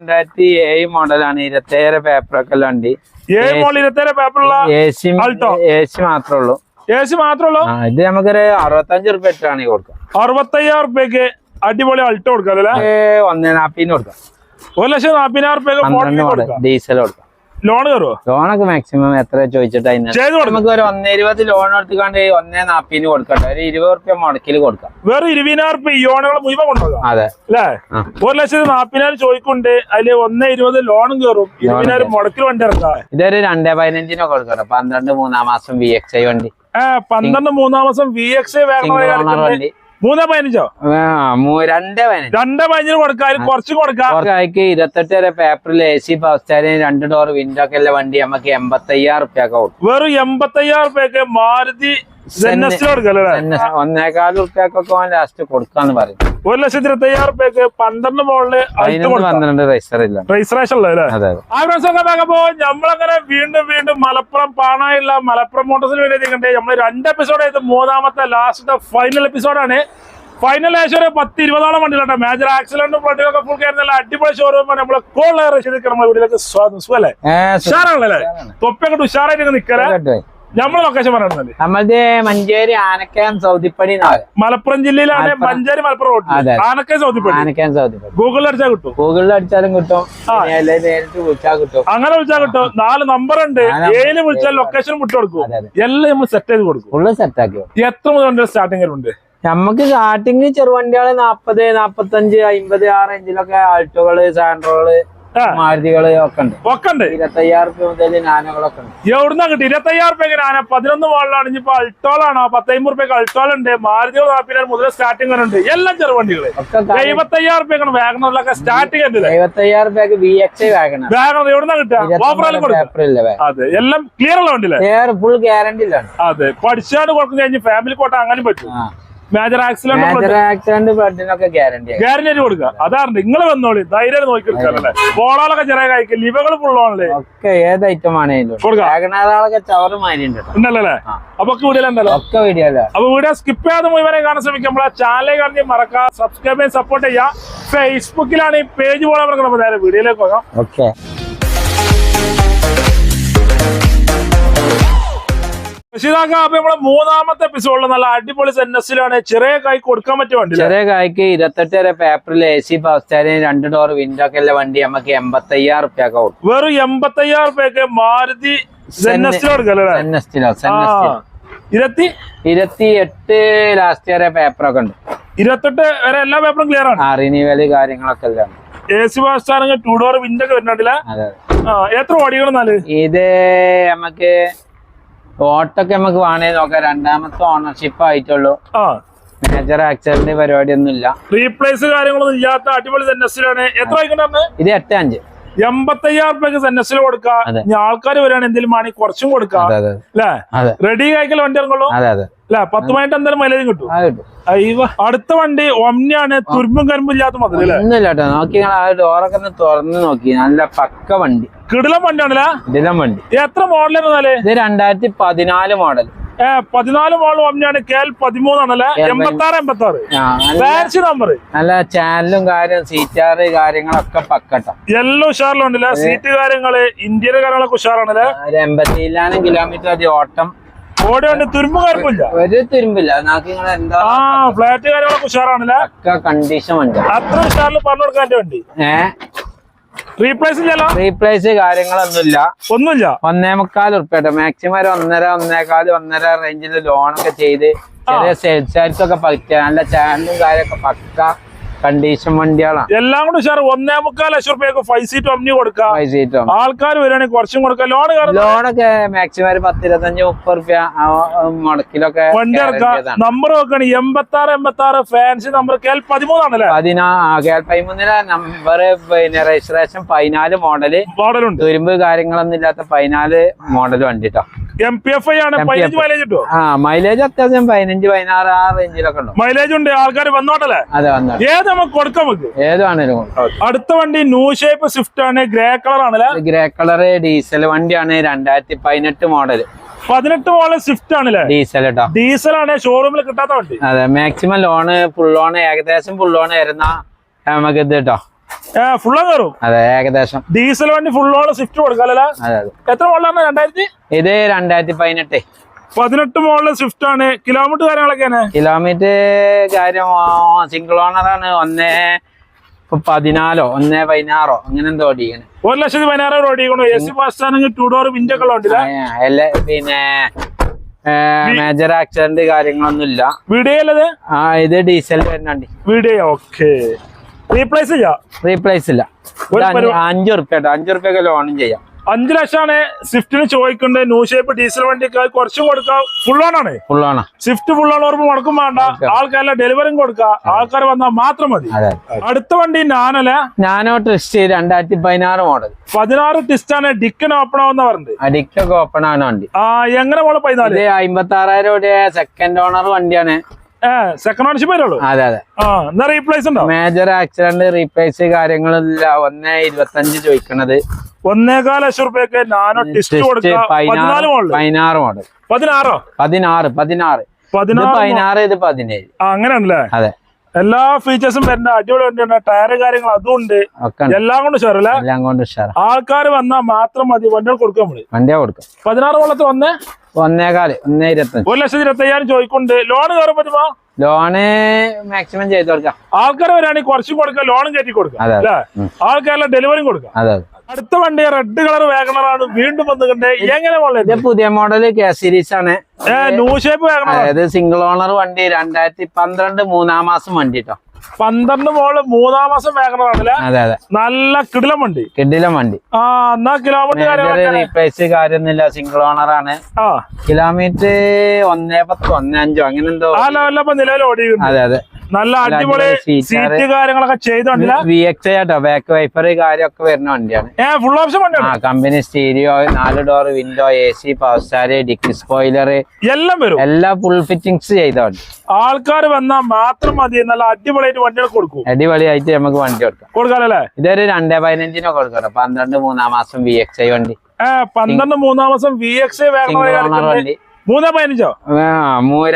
രണ്ടായിരത്തി ഏഴ് മോഡലാണ് ഇരുപത്തേഴ് പേപ്പറൊക്കെ എല്ലാം വണ്ടി ഏഴ് മോളിൽ ഇരുപത്തേഴ് പേപ്പറുള്ള എ സി. എ സി മാത്രമേ ഉള്ളൂ. എ സി ഇത് നമുക്കൊരു അറുപത്തഞ്ച് റുപ്യ ഇട്ടാണ് കൊടുക്കാം അറുപത്തയ്യായിരം റുപ്യക്ക് അടിപൊളി അൾട്ടോ കൊടുക്കാം അല്ലേ? ഒന്നേ നാപ്പിന് കൊടുക്കാം. ഒരു ലക്ഷം നാപ്പതിനായിരം മോഡൽ ഡീസൽ കൊടുക്കാം. ലോൺ കയറുമോ ലോണൊക്കെ മാക്സിമം എത്ര ചോദിച്ചിട്ട് നമുക്ക് ഒരു ഒന്നേ ഇരുപത് ലോൺ എടുത്തുകൊണ്ട് ഒന്നേ നാപ്പിന് കൊടുക്കട്ടെ. ഒരു ഇരുപത് റുപ്യ മുടക്കിൽ കൊടുക്കാം. വേറെ ഇരുപതിനായിരം റുപ്യ ഈ ഓണകൾ മുഴുവൻ കൊണ്ടുപോകാം അതെ. അല്ലേ. ഒരു ലക്ഷത്തി നാപ്പതിനായിരം ചോദിക്കുന്നുണ്ട് അതിൽ ഒന്നേ ഇരുപത് ലോണും കയറും. ഇരുപതിനായിരം മുടക്കിൽ വണ്ടി ഇറക്കാം. ഇതൊരു രണ്ടേ പതിനഞ്ചിനൊക്കെ കൊടുക്കണം പന്ത്രണ്ട് മൂന്നാം മാസം വി എക്സ് ഐ വണ്ടി. പന്ത്രണ്ട് മൂന്നാം മാസം വി എക്സ് ഐ വണ്ടി. മൂന്നേ പതിനഞ്ചോ? രണ്ടേ പതിനഞ്ച്. രണ്ടേ പതിനഞ്ചിന് കൊടുക്കാം കുറച്ച് കൊടുക്കാം. കുറച്ചായിക്ക് ഇരുപത്തെട്ട് വരെ പേപ്പറിൽ എ സി പവർ രണ്ട് ഡോർ വിൻഡോ ഒക്കെ ഉള്ള വണ്ടി നമുക്ക് എൺപത്തി അയ്യായിരം വെറും എൺപത്തയ്യായിരം റുപ്യക്ക് മാരുതി ലാസ്റ്റ് കൊടുക്കാന്ന് പറയും. ഒരു ലക്ഷത്തി റുപ്യക്ക് പന്ത്രണ്ട് മോളിൽ പന്ത്രണ്ട് രജിസ്ട്രേഷൻ നമ്മളങ്ങനെ വീണ്ടും വീണ്ടും മലപ്പുറം പാണായുള്ള മലപ്പുറം മോട്ടോഴ്സിന് വേണ്ടി നിൽക്കണ്ടേ? നമ്മൾ രണ്ട് എപ്പിസോഡ് ആയത് മൂന്നാമത്തെ ലാസ്റ്റ് ഫൈനൽ എപ്പിസോഡാണ് ഫൈനൽ ഏകദേശം ഒരു പത്ത് ഇരുപതോളം വണ്ടികളുണ്ട്. മേജർ ആക്സിഡന്റും ഫ്ലഡിലൊക്കെ ഫുൾ കയറി നല്ല അടിപൊളി ഷോറൂമാണ് നമ്മളെ കോൾ റഷീദ് നമ്മുടെ വീട്ടിലേക്ക് സ്വാഗതം സുഖല്ലേ ഉഷാറാണല്ലേ? തൊപ്പിയൊക്കെ ഉഷാറായിട്ട് കേട്ടോ. നമ്മളെ ലൊക്കേഷൻ പറയുന്നത്. നമ്മളത് മഞ്ചേരി ആനക്കയം സൗദിപ്പടി മലപ്പുറം ജില്ലയിലാണ് മഞ്ചേരി മലപ്പുറം റോഡ് ആനക്കയം സൗദിപ്പടി. ആനക്കയം ആനക്കാൻ സൗദിപ്പടി ഗൂഗിളിൽ അടിച്ചാൽ കിട്ടും. ഗൂഗിളിൽ അടിച്ചാലും കിട്ടും. നേരിട്ട് വിളിച്ചാൽ കിട്ടും. അങ്ങനെ വിളിച്ചാൽ കിട്ടും. നാല് നമ്പർ ഉണ്ട്. ഏഴ് വിളിച്ചാൽ ലൊക്കേഷൻ വിട്ടു കൊടുക്കും. എല്ലാം നമ്മൾ സെറ്റ് ചെയ്ത് കൊടുക്കും. ഫുള്ള് സെറ്റാക്കി എത്ര മുതൽ സ്റ്റാർട്ടിംഗ് ഉണ്ട് നമുക്ക് സ്റ്റാർട്ടിങ് ചെറുവണ്ടികൾ നാപ്പത് നാപ്പത്തഞ്ച് അമ്പത് ആ ഇഞ്ചിലൊക്കെ ആൾട്ടോകൾ സാൻഡ്രോകൾ. മാരുതികൾ ഒക്കെ ഉണ്ട് ഒക്കെ ഉണ്ട് ഇരുപത്തയ്യായിരം റുപ്യ മുതൽ നാനകളൊക്കെ ഉണ്ട്. എവിടുന്ന കിട്ടി? ഇരുപത്തയ്യായിരം റുപ്യക്ക് ഞാൻ പതിനൊന്ന് മോളിലാണ് ഇനിയിപ്പോ അൾട്ടോളാണോ പത്തൈമ്പത് രൂപയ്ക്ക് അൾട്ടോൾ ഉണ്ട്. മാരുതികൾ മുതൽ സ്റ്റാർട്ടിംഗ് ഉണ്ട് എല്ലാം ചെറുവണ്ടികൾ ഒക്കെ എഴുപത്തി അയ്യായിരം റുപ്യക്കാണ് വാഗണറിലൊക്കെ സ്റ്റാർട്ടിംഗ് ഉണ്ട് എഴുപത്തയ്യായിരം റുപ്യക്ക് ബി എക്സ് വാഗണർ വാഗണർ എവിടുന്ന കിട്ടുക? അതെ. എല്ലാം ക്ലിയർ ഉള്ള വണ്ടിയിലെ ഫുൾ ഗ്യാരണ്ടി അതെ. പഠിച്ചാണ് കൊടുക്കുന്ന കഴിഞ്ഞ് ഫാമിലി കോട്ട അങ്ങനെ പറ്റും. മേജർ ആക്സിഡന്റ് മേജർ ആക്സിഡന്റ് ബ്ലഡിനൊക്കെ ഗ്യാരണ്ടി ഗ്യാരണ്ടി ആയിട്ട് കൊടുക്കുക. അതാണ് നിങ്ങൾ വന്നോളി. ധൈര്യം നോക്കി എടുക്കാറല്ലേ ബോളാളൊക്കെ ചെറിയ കഴിക്കും ലിവകൾ ഫുള്ളാണല്ലേ ഒക്കെ ഏത് ഐറ്റം ആണെങ്കിലും ചവറ് മാരിണ്ട് കേട്ടോ. ഉണ്ടല്ലേ. അപ്പൊ ഒക്കെ വീഡിയോ അപ്പൊ വീഡിയോ സ്കിപ്പ് ചെയ്യാതെ മുഴുവനെ കാണാൻ ശ്രമിക്കുമ്പോൾ ചാനൽ കാണി മറക്കാം സബ്സ്ക്രൈബ് ചെയ്യാൻ സപ്പോർട്ട് ചെയ്യാം ഫേസ്ബുക്കിലാണ് ഈ പേജ് പോലെ നമുക്ക് വീഡിയോയിലേക്ക് പോകാം. ഓക്കെ റഷീദാക്ക അപ്പൊ നമ്മളെ മൂന്നാമത്തെ എപ്പിസോഡിൽ നല്ല അടിപൊളി സെന്നസിലാണ് ചെറിയ കായ്ക്ക് കൊടുക്കാൻ പറ്റിയ വണ്ടി ചെറിയ കായ്ക്ക് ഇരുപത്തെട്ട് വരെ പേപ്പറിൽ എ സി പവർ രണ്ട് ഡോർ വിൻഡോ ഒക്കെ ഉള്ള വണ്ടി നമുക്ക് എൺപത്തി അയ്യായിരം കൊടുക്കും. വെറും എൺപത്തി അയ്യായിരം റുപ്യക്ക് മാരുതി ഇരുപത്തി? ഇരുപത്തി എട്ട് ലാസ്റ്റ് വരെ പേപ്പറൊക്കെ ഉണ്ട്. ഇരുപത്തെട്ട് വരെ എല്ലാ പേപ്പറും ക്ലിയർ ആണ്? ആ റിന്യൂവൽ കാര്യങ്ങളൊക്കെ എല്ലാം. എ സി ആണെങ്കിൽ ടൂ ഡോർ വിൻഡോ ഒക്കെ വരുന്നുണ്ടല്ലേ എത്ര ഓടിക്കണം എന്നാൽ? ഇത് നമുക്ക് ഓട്ടൊക്കെ നമുക്ക് വേണേ നോക്കാം. രണ്ടാമത്തെ ഓണർഷിപ്പ് ആയിട്ടുള്ളൂ. മേജർ ആക്സിഡന്റ് പരിപാടി ഒന്നും ഇല്ല റീപ്ലേസ് കാര്യങ്ങളൊന്നും ഇല്ലാത്ത അടിപൊളി എത്ര ഇത് എട്ട് അഞ്ച്. എൺപത്തയ്യായിരം റുപ്യക്ക് സെന്നസിൽ കൊടുക്കാം. ഇനി ആൾക്കാർ വരികയാണ് എന്തെങ്കിലും വേണമെങ്കിൽ കുറച്ചും കൊടുക്കാം. അല്ലേ റെഡി കഴിക്കൽ വണ്ടി ഇറങ്ങുള്ളൂ? അല്ലെ പത്ത് മണിട്ട് എന്തായാലും മൈലേജും കിട്ടും. അടുത്ത വണ്ടി ഒമ്നിയാണ് തുരുമ്പും കരിമ്പും ഇല്ലാത്ത മതി നോക്കി ഡോറൊക്കെ തുറന്ന് നോക്കി. നല്ല പക്ക വണ്ടി. കിടിലം വണ്ടിയാണല്ലേ? കിടിലം വണ്ടി. എത്ര മോഡലായിരുന്നു ഇത് രണ്ടായിരത്തി പതിനാല് മോഡൽ പതിനാല് മോഡൽ ഒമ്നിയാണ് കെ എൽ പതിമൂന്നാണല്ലേ എൺപത്തി ആറ് എൺപത്തി ആറ് ഫാൻസി നമ്പർ നല്ല ചാനലും കാര്യം സീറ്റാറ് കാര്യങ്ങളൊക്കെ പക്കട്ടോ. എല്ലാം ഉഷാറിലുണ്ടല്ലേ? സീറ്റ് കാര്യങ്ങൾ ഇന്ത്യയിലെ കാര്യങ്ങളൊക്കെ ഉഷാറാണല്ലേ? ഒരു എൺപത്തിയിലാനും കിലോമീറ്റർ അതി ഓട്ടം. ഒരു തുരുമ്പില്ല. ആ ഫ്ലാറ്റ് കാര്യങ്ങളൊക്കെ ഉഷാറാണല്ലേ? കണ്ടീഷൻ ഉണ്ട്. അത്ര ഉഷാറിൽ പറഞ്ഞു കൊടുക്കാൻ വണ്ടി. ഏ? റീപ്ലേസ് ഇല്ലല്ലോ? റീപ്ലേസ് കാര്യങ്ങളൊന്നുമില്ല. ഒന്നുമില്ല. ഒന്നേ മുക്കാൽ ഉറുപ്പ്യ മാക്സിമം ഒരു ഒന്നര ഒന്നേകാൽ ഒന്നര റേഞ്ചിൽ ലോണൊക്കെ ചെയ്ത് ചെറിയ സെയിൽസാർക്കൊക്കെ പറ്റിയ നല്ല ചാനലും കാര്യമൊക്കെ പക്ക. കണ്ടീഷൻ വണ്ടികളാണ് എല്ലാം കൂടെ ഉഷാർ ഒന്നേ മുക്കാൽ ലക്ഷം റുപ്യക്ക് ഫൈവ് സീറ്റ് ഒമ്നി കൊടുക്കാം. ഫൈവ് സീറ്റ് ആൾക്കാർ വരികയാണെങ്കിൽ കുറച്ചും കൊടുക്കാം. ലോൺ ലോണൊക്കെ മാക്സിമം ഒരു പത്ത് ഇരുപത്തഞ്ച് മുപ്പത് റുപ്യ. മുടക്കിലൊക്കെ വണ്ടി ഇറക്കാം നമ്പർ നോക്കുകയാണ് എൺപത്തി ആറ് എൺപത്തി ആറ് ഫാൻസി നമ്പർ കെ എൽ പതിമൂന്നാണല്ലേ പതിനാ പതിമൂന്നിലെ നമ്പർ പിന്നെ രജിസ്ട്രേഷൻ പതിനാല് മോഡൽ മോഡലുണ്ട് തുരുമ്പ് കാര്യങ്ങളൊന്നും ഇല്ലാത്ത പതിനാല് മോഡൽ വണ്ടി കേട്ടോ എം പി എഫ് ഐ ആണ്. പതിനഞ്ച് മൈലേജ് കിട്ടുമോ ആ മൈലേജ് അത്യാവശ്യം പതിനഞ്ച് പതിനാറ് ആ റേഞ്ചിലൊക്കെ ഉണ്ട്? മൈലേജ് ഉണ്ട്. ആൾക്കാർ വന്നോട്ടല്ലേ? അതെ വന്നോട്ടെ. ഏത് നമുക്ക് കൊടുക്കാം നമുക്ക്? ഏതാണേലും അടുത്ത വണ്ടി ന്യൂ ഷേപ്പ് സ്വിഫ്റ്റ് ആണ്. ഗ്രേ കളർ ആണല്ലേ ഗ്രേ കളർ ഡീസൽ വണ്ടിയാണ്. രണ്ടായിരത്തി പതിനെട്ട് മോഡൽ പതിനെട്ട് മോഡൽ സ്വിഫ്റ്റ് ആണല്ലേ ഡീസൽ കേട്ടോ ഡീസൽ ആണ്. ഷോറൂമിൽ കിട്ടാത്ത വണ്ടി. അതെ മാക്സിമം ലോണ് ഫുൾ ലോൺ ഏകദേശം ഫുൾ ലോൺ വരുന്ന നമുക്ക് ഇത് കേട്ടോ ഫുള്ള് കയറും. അതെ ഏകദേശം. ഡീസൽ വണ്ടി ഫുള്ളോളം സ്വിഫ്റ്റ് കൊടുക്കാല്ലേ എത്ര മോളാണ് രണ്ടായിരത്തി? ഇത് രണ്ടായിരത്തി പതിനെട്ട് പതിനെട്ട് മോളിലെ സ്വിഫ്റ്റ് ആണ് കിലോമീറ്റർ കാര്യങ്ങളൊക്കെയാണ് കിലോമീറ്റർ കാര്യം സിംഗിൾ ഓണർ ആണ്. ഒന്നേ പതിനാലോ ഒന്നേ പതിനാറോ അങ്ങനെ എന്തോ ഓടിക്കണ്. ഒരു ലക്ഷത്തി പതിനാറോ ഓടിക്കണു. എ സി ഫാസ്റ്റ് ആണെങ്കിൽ ടു ഡോർ വിൻഡോ ഒക്കെ ഉണ്ടല്ലേ അല്ല? പിന്നെ മേജർ ആക്സിഡന്റ് കാര്യങ്ങളൊന്നും ഇല്ല വീഡിയോ ആ ഇത് ഡീസൽ വരുന്നുണ്ട് വീഡിയോ ഓക്കെ റീപ്ലേസ് ചെയ്യാം. റീപ്ലേസ് ഇല്ല. അഞ്ചു റുപ്യ അഞ്ച് റുപ്യൊക്കെ ലോണും ചെയ്യാം. അഞ്ചു ലക്ഷമാണ് സ്വിഫ്റ്റിന് ചോദിക്കുന്നത് ന്യൂ ഷേപ്പ് ഡീസൽ വണ്ടിക്ക് കുറച്ചും കൊടുക്കാം. ഫുൾ ഓൺ ആണ്? ഫുൾ ഓണാ സ്വിഫ്റ്റ് ഫുൾ ഓൺ ഓർമ്മ മുടക്കും വേണ്ട. ആൾക്കാരെ ഡെലിവറിയും കൊടുക്കാം. ആൾക്കാർ വന്നാൽ മാത്രം മതി. അടുത്ത വണ്ടി നാനല. ഞാനോ ട്രിസ്റ്റ് രണ്ടായിരത്തി പതിനാറ് മോഡൽ പതിനാറ് ടിസ്റ്റാണ് ഡിക്കൻ ഓപ്പൺ ആവുന്ന പറഞ്ഞത് ഡിക്ക് ഓപ്പൺ ആവുന്ന വണ്ടി. ആ എങ്ങനെ മോളെ പതിനാല്? അമ്പത്തി ആറായിരം രൂപ സെക്കൻഡ് ഓണർ വണ്ടിയാണ്. സെക്കൻഡ് ഓണർഷിപ്പ് വരുള്ളൂ? അതെ അതെ. ആ എന്നാ റീപ്ലേസ് ഉണ്ടോ? മേജർ ആക്സിഡന്റ് റീപ്ലേസ് കാര്യങ്ങളില്ല ഒന്നേ ഇരുപത്തഞ്ച് ചോദിക്കണത്. ഒന്നേകാൽ ലക്ഷം റുപ്യക്ക് നാനോ ടിസ്റ്റ് കൊടുക്കാം പതിനാറ് മോഡൽ പതിനാറോ പതിനാറ്? പതിനാറ് പതിനാറ്. ഇത് പതിനേഴ്. അങ്ങനെയാണല്ലേ? അതെ. എല്ലാ ഫീച്ചേഴ്സും വരുന്ന അടിപൊളി വണ്ടിയാണ്. ടയർ കാര്യങ്ങൾ അതും ഉണ്ട്. എല്ലാം കൊണ്ട് ഉഷാറല്ലേ? എല്ലാം കൊണ്ട് ആൾക്കാർ വന്നാൽ മാത്രം മതി. വണ്ടികൾ കൊടുക്കാൻ വണ്ടിയാ കൊടുക്കാം പതിനാറ് കൊള്ളത്തിൽ വന്ന്? ഒന്നേകാൽ ഒന്നേ ഇരുപത്തഞ്ച് ഒരു ലക്ഷത്തി ഇരുപത്തി അയ്യായിരം ചോദിക്കുന്നുണ്ട് ലോൺ കയറാൻ പറ്റുമോ ലോണ് മാക്സിമം ചെയ്ത് കൊടുക്കാം. ആൾക്കാർ വരാണെങ്കിൽ കുറച്ചും കൊടുക്കാം ലോണും കയറ്റി കൊടുക്കാം അല്ലേ? ഡെലിവറിയും കൊടുക്കാം. അതെ അതെ. അടുത്ത വണ്ടി റെഡ് കളർ വേഗണറാണ് വീണ്ടും വന്നിട്ടുണ്ട്. എങ്ങനെ ഇത് പുതിയ മോഡൽ കെ സീരീസ് ആണ്. ന്യൂ ഷേപ്പ് വേഗണർ അതായത് സിംഗിൾ ഓണർ വണ്ടി രണ്ടായിരത്തി പന്ത്രണ്ട് മൂന്നാം മാസം വണ്ടി കേട്ടോ പന്ത്രണ്ട് മോൾ മൂന്നാം മാസം വേഗണറാണല്ലേ അതെ അതെ. നല്ല കിടിലം വണ്ടി. കിടിലം വണ്ടി. ആ എന്നാ കിലോമീറ്റർ റീപ്ലേസ് കാര്യമൊന്നുമില്ല സിംഗിൾ ഓണർ ആണ്. കിലോമീറ്റർ ഒന്നേ പത്തോ ഒന്നേ അഞ്ചോ അങ്ങനെ എന്തോ ആ ലെവലിലപ്പോ നിലവിൽ ഓടി അതെ അതെ. നല്ല അടിപൊളി സീറ്റ് കാര്യങ്ങളൊക്കെ ചെയ്തോണ്ടില്ല V X auto back wiper കാര്യമൊക്കെ വരുന്ന വണ്ടിയാണ്. ഫുൾ ഓപ്ഷൻ വണ്ടിയാണ് കമ്പനി സ്റ്റീരിയോ നാല് door window A C power star dickey spoiler എല്ലാം വരും? എല്ലാ ഫുൾ ഫിറ്റിംഗ്സ് ചെയ്തോണ്ട് ആൾക്കാർ വന്നാൽ മാത്രം മതി. നല്ല അടിപൊളിയായിട്ട് വണ്ടികൾ കൊടുക്കും. അടിപൊളിയായിട്ട് നമുക്ക് വണ്ടി കൊടുക്കാം. കൊടുക്കാനല്ലേ ഇതൊരു രണ്ടേ പതിനഞ്ചിനോ കൊടുക്കണം പന്ത്രണ്ട് മൂന്നാം മാസം വി എക്സ് ഐ വണ്ടി. പന്ത്രണ്ട് മൂന്നാം മാസം വി എക്സ് ഐ വണ്ടി. മൂന്നേ പതിനഞ്ചോ?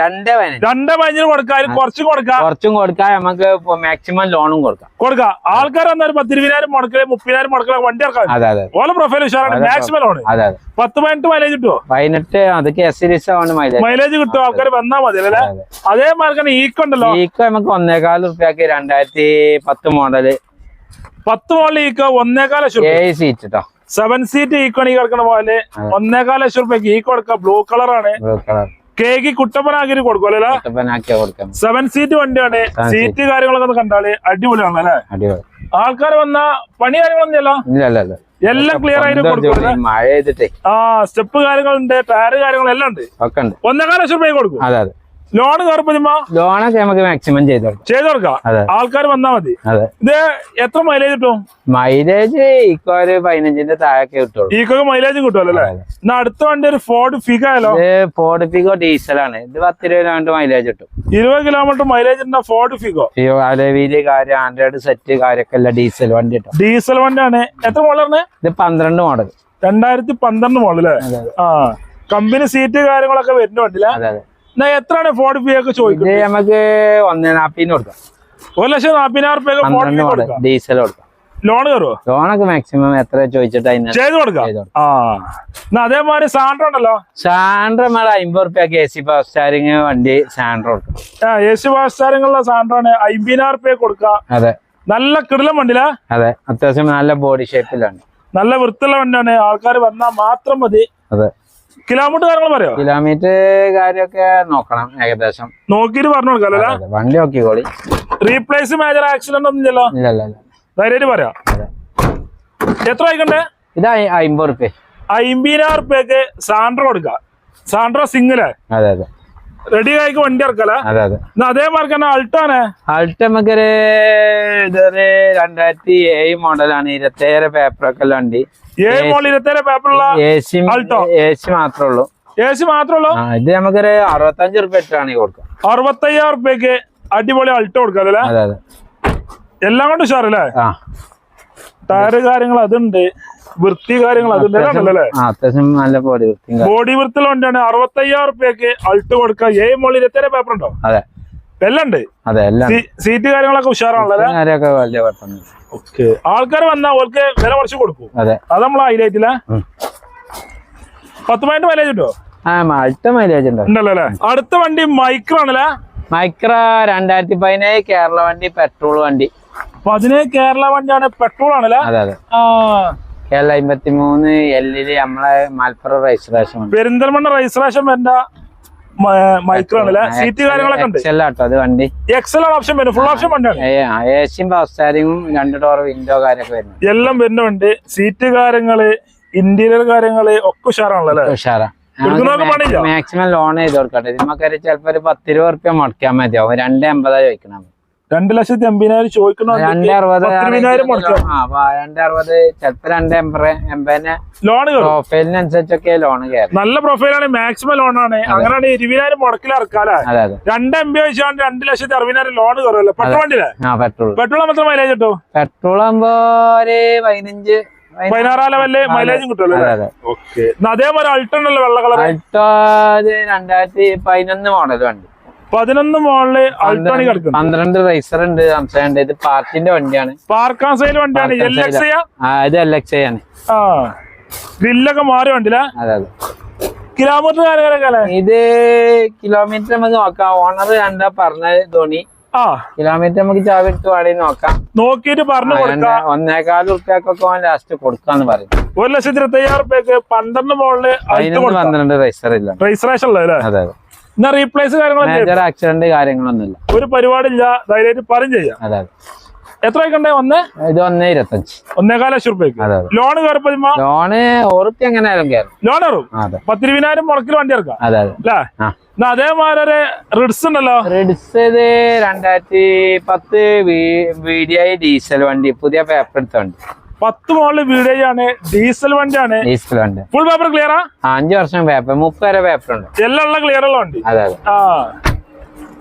രണ്ടേ പതിനഞ്ച്. രണ്ടേ പതിനഞ്ചിന് കൊടുക്കാം. കുറച്ചും കൊടുക്കാം. കുറച്ചും കൊടുക്കാം. നമുക്ക് മാക്സിമം ലോണും കൊടുക്കാം. കൊടുക്കാം. ആൾക്കാർ വന്നാൽ പത്തിരുപതിനായിരം മുടക്കൽ മുപ്പതിനായിരം മുടക്കല വണ്ടി ഇറക്കാം പ്രൊഫൈൽ ഉഷാറാണ്. മാക്സിമം ലോൺ അതെ പത്ത് പതിനെട്ട് മൈലേജ് കിട്ടുമോ പതിനെട്ട് അതൊക്കെ എസ് സീരീസ് ആണ് മൈലേജ് മൈലേജ് കിട്ടും ആൾക്കാർ വന്നാ മതി അല്ലേ? അതേ അതേമാതിരി തന്നെ ഈക്ക് ഉണ്ടല്ലോ. ഈക്ക് നമുക്ക് ഒന്നേകാൽ റുപ്യക്ക് രണ്ടായിരത്തി പത്ത് മോഡൽ പത്ത് മോഡൽ ഈക്ക് ഏഴ് സീറ്റ് കേട്ടോ സെവൻ സീറ്റ് ഈക്കോണി കിടക്കണ പോലെ. ഒന്നേകാൽ ലക്ഷം റുപ്യക്ക് ഈ കൊടുക്കാം ബ്ലൂ കളറാണ് കേക്ക് കുട്ടപ്പനാക്കി കൊടുക്കും അല്ലേ? കുട്ടപ്പനാക്കിയ കൊടുക്കാം സെവൻ സീറ്റ് വണ്ടിയാണ്. സീറ്റ് കാര്യങ്ങളൊക്കെ ഒന്ന് കണ്ടാൽ അടിപൊളിയാണ് അല്ലേ? ആൾക്കാർ വന്ന പണി കാര്യങ്ങളൊന്നും ഇല്ലല്ലോ ഇല്ല ഇല്ല ഇല്ല. എല്ലാം ക്ലിയർ ആയിട്ട് കൊടുക്കും മഴ ചെയ്തിട്ടേ ആ സ്റ്റെപ്പ് കാര്യങ്ങളുണ്ട് ടയർ കാര്യങ്ങളെല്ലാം ഉണ്ട്. ഒന്നേകാൽ ലക്ഷം റുപ്യ കൊടുക്കും. അതെ അതെ. ലോൺ കയറുമ്പോ ലോണൊക്കെ നമുക്ക് മാക്സിമം ചെയ്തു ചെയ്തു കൊടുക്കാം. ആൾക്കാർ വന്നാ മതി. ഇത് എത്ര മൈലേജ് കിട്ടും? മൈലേജ് ഇപ്പൊ ഒരു പതിനഞ്ചിന്റെ താഴൊക്കെ കിട്ടുള്ളൂ. ഈക്കൊക്കെ മൈലേജ് കിട്ടുമല്ലോ അല്ലേ? എന്നാ അടുത്ത വണ്ടി ഒരു ഫോർഡ് ഫിഗ ആയാലോ? ഫോർഡ് ഫിഗോ ഡീസലാണ് ഇത് പത്ത് ഇരുപത് മൈലേജ് കിട്ടും. ഇരുപത് കിലോമീറ്റർ മൈലേജ് ഉണ്ട് Ford Figo Figo alloy wheel കാര്യം ആൻഡ്രോയിഡ് സെറ്റ് കാര്യമൊക്കെ അല്ല ഡീസൽ വണ്ടി കിട്ടും. ഡീസൽ വണ്ടിയാണ്. എത്ര മോഡലാണ് ഇത് പന്ത്രണ്ട് മോഡൽ രണ്ടായിരത്തി പന്ത്രണ്ട് മോഡൽ ആ. കമ്പനി സീറ്റ് കാര്യങ്ങളൊക്കെ വരുന്ന എത്രയാണ് ഫോർഡ് ഫീ ഒക്കെ ചോദിക്കുന്നത്? നമുക്ക് ഒന്നേ നാപ്പിന് കൊടുക്കാം. ഒരു ലക്ഷം നാപ്പതിനായിരം റുപ്യ ഡീസൽ കൊടുക്കാം. ലോൺ കയറുമോ ലോണൊക്കെ മാക്സിമം എത്ര ചോദിച്ചിട്ട് ചെയ്ത് കൊടുക്കാം. ആ. അതേമാതിരി സാൻഡ്ര ഉണ്ടല്ലോ? സാൻഡ്ര നമ്മൾ അമ്പത് റുപ്യക്ക് എ സി പവർ സ്റ്റാരിങ് വണ്ടി സാൻഡ്ര കൊടുക്കാം. ആ എ സി വാസ്താരങ്ങളുള്ള സാൻഡ്രോ ആണ്. അമ്പതിനായിരം റുപ്യ കൊടുക്കാം അതെ. നല്ല കിടലം വണ്ടിയില്ല അതെ. അത്യാവശ്യം നല്ല ബോഡി ഷേപ്പിലാണ് നല്ല വൃത്തിയുള്ള വണ്ടിയാണ്. ആൾക്കാർ വന്നാൽ മാത്രം മതി. അതെ. കിലോമീറ്റർ കാര്യങ്ങൾ പറയോ? കിലോമീറ്റർ കാര്യമൊക്കെ നോക്കണം ഏകദേശം. നോക്കിയിട്ട് പറഞ്ഞു കൊടുക്കാം അല്ലേ? അതെ, വണ്ടി നോക്കിക്കോളി. റീപ്ലേസ് മേജർ ആക്സിഡന്റ് ഒന്നും ഇല്ലല്ലോ? ഇല്ല ഇല്ല ഇല്ല. ധൈര്യമായിട്ട് പറയാം? എത്ര ആയിക്കണ്ടേ ഇത് അമ്പത് റുപ്യ അമ്പതിനായിരം റുപ്യക്ക് സാൻഡ്രോ കൊടുക്കാം സാൻഡ്രോ സിംഗിൾ അതെ അതെ. റെഡി ആയിക്ക് വണ്ടി ഇറക്കല? അതേമാർക്ക് തന്നെ അൾട്ടാണ് അൾട്ട് നമുക്കൊരു ഇതൊരു രണ്ടായിരത്തി ഏഴ് മോഡലാണ് ഇരുപത്തേഴ് പേപ്പർ ഒക്കെ വണ്ടി. ഏഴ് മോഡൽ ഇരുപത്തേഴ് പേപ്പറുള്ള എ സി മാത്രമേ ഉള്ളൂ. എ സി മാത്രമല്ലോ ആ ഇത് നമുക്കൊരു അറുപത്തഞ്ച് റുപ്യ ഇട്ടാണ് കൊടുക്കാം അറുപത്തയ്യായിരം റുപ്യക്ക് അടിപൊളി അൾട്ടോ കൊടുക്കാം അല്ലേ? അതെ അതെ. എല്ലാം കൊണ്ട് ഉഷാറല്ലേ? ആ. ടയറ് കാര്യങ്ങൾ അതുണ്ട്. വൃത്തി കാര്യങ്ങൾ അത്യാവശ്യം നല്ല ബോഡി വൃത്തി. ബോഡി വൃത്തിയുള്ള വണ്ടിയാണ്. അറുപത്തയ്യായിരം റുപ്യക്ക് അൾട്ട് കൊടുക്കുക. ഏഴ് മോളിൽ ഇരുപത്തേഴ് പേപ്പർ ഉണ്ടോ? അതെ. എല്ലാം ഉണ്ട്. അതെ എല്ലാം സീറ്റ് കാര്യങ്ങളൊക്കെ ഉഷാറാണല്ലോ ഓക്കെ ആൾക്കാർ വന്നാൽ ഓൾക്ക് വില കുറച്ച് കൊടുക്കും. അതെ. അത് നമ്മൾ ഹൈലൈറ്റില്ല. പത്ത് പോയിന്റ് മൈലേജ് ഉണ്ടോ? ആ മൾട്ട മൈലേജ് ഉണ്ട്? ഉണ്ടല്ലോ അല്ലേ? അടുത്ത വണ്ടി മൈക്രോ ആണല്ലേ മൈക്ര രണ്ടായിരത്തി പതിനേഴ് കേരള വണ്ടി പെട്രോൾ വണ്ടി. പതിനേഴ് കേരള വണ്ടിയാണ് പെട്രോൾ ആണല്ലേ അതെ അതെ. ആ. കേരള അമ്പത്തി മൂന്ന് എല്ലിൽ നമ്മളെ മലപ്പുറം രജിസ്ട്രേഷൻ വണ്ടി പെരിന്തൽമണ്ണ രജിസ്ട്രേഷൻ വരുന്ന മൈക്രോ ആണല്ലേ സീറ്റ് കാര്യങ്ങളൊക്കെ ഉണ്ട്? അത് വണ്ടി. എക്സൽ ഓപ്ഷൻ വരും ഫുൾ ഓപ്ഷൻ വണ്ടിയാണ്. ഏഷ്യൻ പവർ സ്റ്റാരിങ്ങും രണ്ട് ഡോർ വിൻഡോ കാര്യമൊക്കെ വരുന്നു എല്ലാം വരുന്നുണ്ട് സീറ്റ് കാര്യങ്ങൾ ഇന്റീരിയർ കാര്യങ്ങൾ ഒക്കെ ഉഷാറാണല്ലോ ഉഷാറാ. മാക്സിമം ലോൺ ചെയ്ത് കൊടുക്കട്ടെ. നമുക്ക് ചിലപ്പോ ഒരു പത്ത് രൂപ റുപ്യ മുടക്കാൻ മതിയാവും രണ്ട് എൺപതാ ചോദിക്കണം രണ്ട് ലക്ഷത്തി എൺപതിനായിരം ചോദിക്കണോ രണ്ട് അറുപത് പത്തിരുപതിനായിരം മുടക്കാം രണ്ട് അറുപത് ചിലപ്പോ രണ്ട് എൺപത് എൺപതിന് ലോൺ പ്രൊഫൈലിനനുസരിച്ചൊക്കെ ലോൺ കയറും. നല്ല പ്രൊഫൈലാണ് മാക്സിമം ലോണാണ്. അങ്ങനെയാണ് ഇരുപതിനായിരം മുടക്കിൽ അതെ രണ്ട് എം ബി വെച്ചാണ് രണ്ട് ലക്ഷത്തി അറുപതിനായിരം ലോൺ കയറുമല്ലോ. പെട്രോൾ ആ പെട്രോൾ പെട്രോൾ മാത്രം മൈലേജ് കിട്ടും? പെട്രോൾ ആകുമ്പോ ഒരു പതിനഞ്ച് പതിനാറ് ലെവലിൽ മൈലേജും കിട്ടുമല്ലോ അതേപോലെ അൾട്ടോ ഉണ്ടല്ലോ വെള്ള കളർ അൾട്ടോ രണ്ടായിരത്തി പതിനൊന്ന് മോഡൽ വണ്ടി. പതിനൊന്ന് മോളിൽ അൾട്ടോണി കിടക്കുന്നത്. പന്ത്രണ്ട് റൈസർ ഉണ്ട്. സംശയം ഇത് പാർക്കിന്റെ വണ്ടിയാണ്. പാർക്കാൻ സൈൽ വണ്ടിയാണ്. ഇത് എൽ എക്സ് ആണ്. ആ. ഗ്രില്ലൊക്കെ മാറി വണ്ടിയിലെ? അതെ അതെ. കിലോമീറ്റർ ഇത് കിലോമീറ്റർ നമുക്ക് നോക്കാം. ഓണർ കണ്ടാ പറഞ്ഞ ധോണി. ആ. കിലോമീറ്റർ നമുക്ക് ചാവി എടുത്ത് വേണേ നോക്കാം. നോക്കിട്ട് പറഞ്ഞു ഒന്നേകാൽ ഉറുപ്പ്യക്കൊക്കെ ഓൻ ലാസ്റ്റ് കൊടുക്കാന്ന് പറയും ഒരു ലക്ഷത്തി ഇരുപത്തി അയ്യായിരം റുപ്യക്ക് പന്ത്രണ്ട് മോളിൽ പന്ത്രണ്ട് റൈസർ ഇല്ല. ഉള്ളത് അല്ലേ? അതെ അതെ. എന്നാ റീപ്ലേസ് കാര്യങ്ങളൊക്കെ മേജർ ആക്സിഡന്റ് കാര്യങ്ങളൊന്നുമില്ല. ഒരു പരിപാടിയില്ല ധൈര്യമായിട്ട് പറയും ചെയ്യാം. അതെ എത്രയൊക്കെ ഒന്ന്? ഇത് ഒന്നേ ഇരുപത്തഞ്ച്. ഒന്നേകാല ലക്ഷം റുപ്യക്ക് ലോൺ കയറിപ്പോ ലോണ് ഉറുപ്പ്യ എങ്ങനെയാലും കയറും. ലോൺ ഇറും പത്തിരുപതിനായിരം മുടക്കിൽ വണ്ടി ഇറക്കാം. അതെ അല്ലേ? അതേമാതിരി റിഡ്സ് ഉണ്ടല്ലോ. റിഡ്സ് ഇത് രണ്ടായിരത്തി പത്ത് വി ഡി ഡീസൽ വണ്ടി പുതിയ പേപ്പർ എടുത്ത വണ്ടി. പത്ത് മോളിൽ വീഡിയോ ആണ് ഡീസൽ വണ്ടിയാണ്. ഡീസൽ വണ്ടി. ഫുൾ പേപ്പർ ക്ലിയറാ ആ, അഞ്ച് വർഷം പേപ്പർ മുപ്പത് വരെ പേപ്പർ ഉണ്ട്. എല്ലാം ഉള്ള ക്ലിയർ ഉള്ള വണ്ടി? അതെ അതെ. ആ.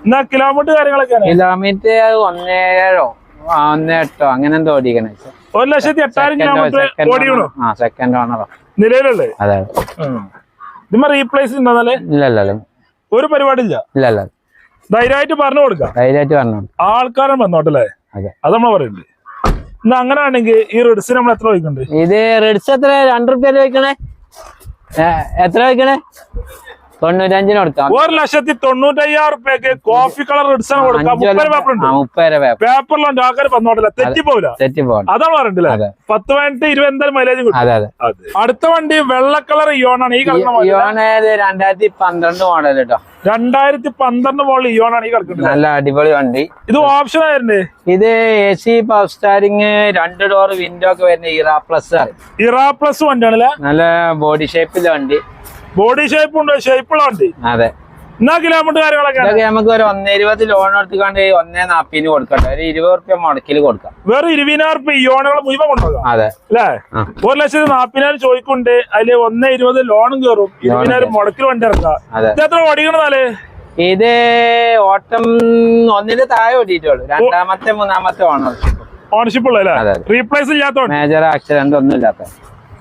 എന്നാ കിലോമീറ്റർ കാര്യങ്ങളൊക്കെ കിലോമീറ്റർ ഒന്നേഴോ ആ, ഒന്നേ എട്ടോ അങ്ങനെ എന്തോ ഓടിക്കണേ. ഒരു ലക്ഷത്തി എട്ടായിരം കിലോമീറ്റർ ഓടിക്കണോ? ആ സെക്കൻഡ് ഓണറോ. നിലവിലുള്ളത്? അതെ ഇതുമ്മ റീപ്ലേസ് ഉണ്ടെന്നാൽ ഇല്ല ഇല്ല ഇല്ല. ഒരു പരിപാടി ഇല്ല ഇല്ല. ധൈര്യമായിട്ട് പറഞ്ഞു കൊടുക്കാം. ധൈര്യമായിട്ട് പറഞ്ഞു ആൾക്കാരൻ വന്നോട്ടല്ലേ അതെ. അത് നമ്മൾ പറയുന്നുണ്ട് എന്നാ അങ്ങനെയാണെങ്കിൽ ഈ റെഡ്സ് നമ്മൾ എത്ര വയ്ക്കണ്ടേ? ഇത് റെഡ്സ് എത്ര? രണ്ടു റുപ്യ വയ്ക്കണേ? എത്ര വയ്ക്കണേ? തൊണ്ണൂറ്റഞ്ചിന് കൊടുക്കാം ഒരു ലക്ഷത്തി തൊണ്ണൂറ്റയ്യായിരം റുപ്യക്ക് കോഫി കളർ റിഡ്സൺ കൊടുക്കാം മുപ്പത് പേപ്പർ ഉണ്ട്. മുപ്പത് പേപ്പർ പേപ്പറിലുണ്ട് ആൾക്കാർ വന്നോട്ടില്ല തെറ്റിപ്പോവില്ല. തെറ്റി പോകണം അതാണ് പറഞ്ഞിട്ടില്ലേ? അതെ. പത്ത് പതിനെട്ട് ഇരുപത് എന്തായാലും മൈലേജ് അതെ. അടുത്ത വണ്ടി വെള്ള കളർ ഇയോണാണ് ഈ കളർ രണ്ടായിരത്തി പന്ത്രണ്ട് മോഡൽ കേട്ടോ രണ്ടായിരത്തി പന്ത്രണ്ട് മോളിൽ ഇയോണാണ് ഈ കിടക്കുന്നത് നല്ല അടിപൊളി വണ്ടി. ഇത് ഓപ്ഷൻ ആയിരുന്നു ഇത് എ സി പവർ സ്റ്റാരിങ് രണ്ട് ഡോർ വിൻഡോ ഒക്കെ വരുന്ന ഇറാ പ്ലസ് ആണ്. ഇറാ പ്ലസ് വണ്ടിയാണല്ലേ? നല്ല ബോഡി ഷേപ്പിലെ വണ്ടി. ബോഡി ഷേപ്പ് ഉണ്ട് ഷേപ്പുള്ള വണ്ടി. അതെ. എന്നാ കിലോമീറ്റർ കാര്യങ്ങളൊക്കെ ഇതൊക്കെ നമുക്ക് ഒരു ഒന്നേ ഇരുപത് ലോൺ എടുത്തുകൊണ്ട് ഒന്നേ നാപ്പിന് കൊടുക്കട്ടെ. ഒരു ഇരുപത് റുപ്യ മുടക്കിൽ കൊടുക്കാം. വേറെ ഇരുപതിനായിരം റുപ്യ ഇയോണുകൾ മുഴുവൻ കൊണ്ടുപോകാം അതെ. അല്ലേ. ഒരു ലക്ഷത്തി നാപ്പതിനായിരം ചോദിക്കുന്നുണ്ട് അതിൽ ഒന്നേ ഇരുപത് ലോണും കയറും ഇരുപതിനായിരം മുടക്കിൽ വണ്ടി ഇറക്കാം ഇത് എത്ര ഓടിക്കണതാലേ ഇത് ഓട്ടം ഒന്നിന്റെ താഴെ ഓടിയിട്ടുള്ളൂ. രണ്ടാമത്തെ മൂന്നാമത്തെ ഓണർഷിപ്പ് ഓണർഷിപ്പ് അതെ. റീപ്ലേസ് ഇല്ലാത്ത മേജർ ആക്സിഡന്റ് ഒന്നും ഇല്ലാത്ത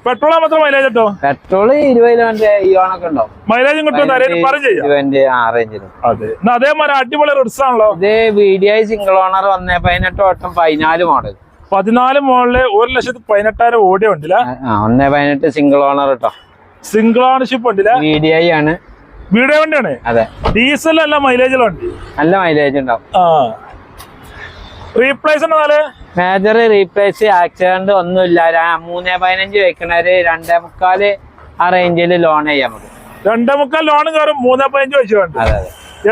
പെട്രോൾ മാത്രം മൈലേജ് കിട്ടോ പെട്രോൾ ഇരുപത് കിലോന്റെ ഈ ഓണൊക്കെ ഉണ്ടാവും മൈലേജും കിട്ടും അതേമാതിരി അടിപൊളി റിഡ്സ് ആണല്ലോ. ഇത് വി സിംഗിൾ ഓണർ വന്നേ പതിനെട്ട് ഓട്ടം പതിനാല് മോഡൽ പതിനാല് മോഡൽ ഒരു ലക്ഷത്തി പതിനെട്ടായിരം ഓടിയ വണ്ടില്ല ആ ഒന്നേ പതിനെട്ട് സിംഗിൾ ഓണർ കേട്ടോ സിംഗിൾ ഓണർഷിപ്പ് വണ്ടില്ല വി ആണ്. വീഡിയോ വണ്ടിയാണ്? അതെ. ഡീസൽ അല്ല മൈലേജിലുണ്ട് നല്ല മൈലേജ് ഉണ്ടാവും ആ. റീപ്ലേസ് മേജർ റീപ്ലേസ് ആക്സിഡന്റ് ഒന്നുമില്ല. ഇല്ല മൂന്നേ പതിനഞ്ച് വെക്കണവര് രണ്ടേ മുക്കാൽ ആ റേഞ്ചിൽ ലോൺ ചെയ്യാം നമുക്ക് രണ്ടേ മുക്കാൽ ലോൺ കയറും മൂന്നേ പതിനഞ്ച് വെച്ച് വേണ്ട.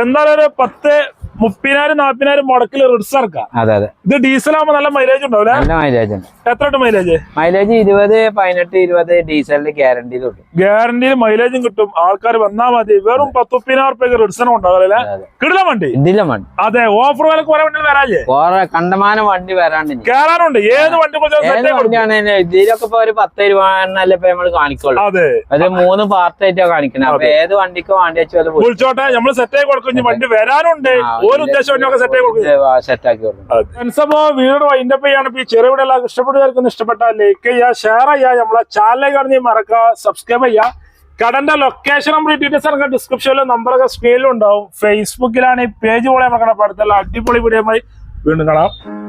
എന്തായാലും ഒരു പത്ത് മുപ്പതിനായിരം നാപ്പതിനായിരം മുടക്കിൽ റിഡ്സ് ഇറക്കാം അതെ അതെ. ഇത് ഡീസൽ ആകുമ്പോൾ നല്ല മൈലേജ് ഉണ്ടാവില്ല നല്ല മൈലേജ് ഉണ്ട്. എത്ര മൈലേജ് മൈലേജ് ഇരുപത് പതിനെട്ട് ഇരുപത് ഡീസലിന് ഗ്യാരണ്ടി കിട്ടും. ഗ്യാരണ്ടിയിൽ മൈലേജും കിട്ടും. ആൾക്കാർ വന്നാൽ മതി. വെറും പത്ത് മുപ്പതിനായിരം റുപ്യക്ക് റിഡ്സനും ഉണ്ടാവില്ല കിടില വണ്ടി. ഇതില്ല വണ്ടി. അതെ ഓഫർ വില കുറെ വണ്ടി വരാല്ലേ കുറെ കണ്ടമാനം വണ്ടി വരാണ്ട്. കേറാനുണ്ട്. ഏത് വണ്ടി വണ്ടിയാണെങ്കിലും ഇതിലൊക്കെ ഇപ്പൊ ഒരു പത്ത് രൂപ ഇപ്പൊ നമ്മൾ കാണിക്കുള്ളൂ. അതെ. അത് മൂന്ന് പാർട്ട് ആയിട്ടാ കാണിക്കുന്നത് അപ്പൊ ഏത് വണ്ടിക്ക് വേണ്ടി വെച്ചാൽ വിളിച്ചോട്ടെ നമ്മൾ സെറ്റ് ആയി കൊടുക്കും. വണ്ടി വരാനുണ്ട്. ഒരു ഉദ്ദേശം ഒക്കെ സെറ്റ് ആയി കൊടുക്കും. വീട് വൈൻഡപ്പ് ചെയ്യാണ് ഈ ചെറിയ വീട് എല്ലാവർക്കും ഇഷ്ടപ്പെട്ടവർക്കും ഇഷ്ടപ്പെട്ടാൽ ലൈക്ക് ചെയ്യുക ഷെയർ ചെയ്യുക നമ്മളെ ചാനലിലേക്ക് കാണുന്ന മറക്കുക സബ്സ്ക്രൈബ് ചെയ്യുക കടന്റെ ലൊക്കേഷൻ നമ്മൾ ഡീറ്റെയിൽസ് ഒക്കെ ഡിസ്ക്രിപ്ഷനിലും നമ്പറൊക്കെ സ്ക്രീനിലും ഉണ്ടാവും ഫേസ്ബുക്കിലാണ് ഈ പേജ് പോലെ നമ്മൾ അടുത്തുള്ള അടിപൊളി വീഡിയോ വീണ്ടും കാണാം.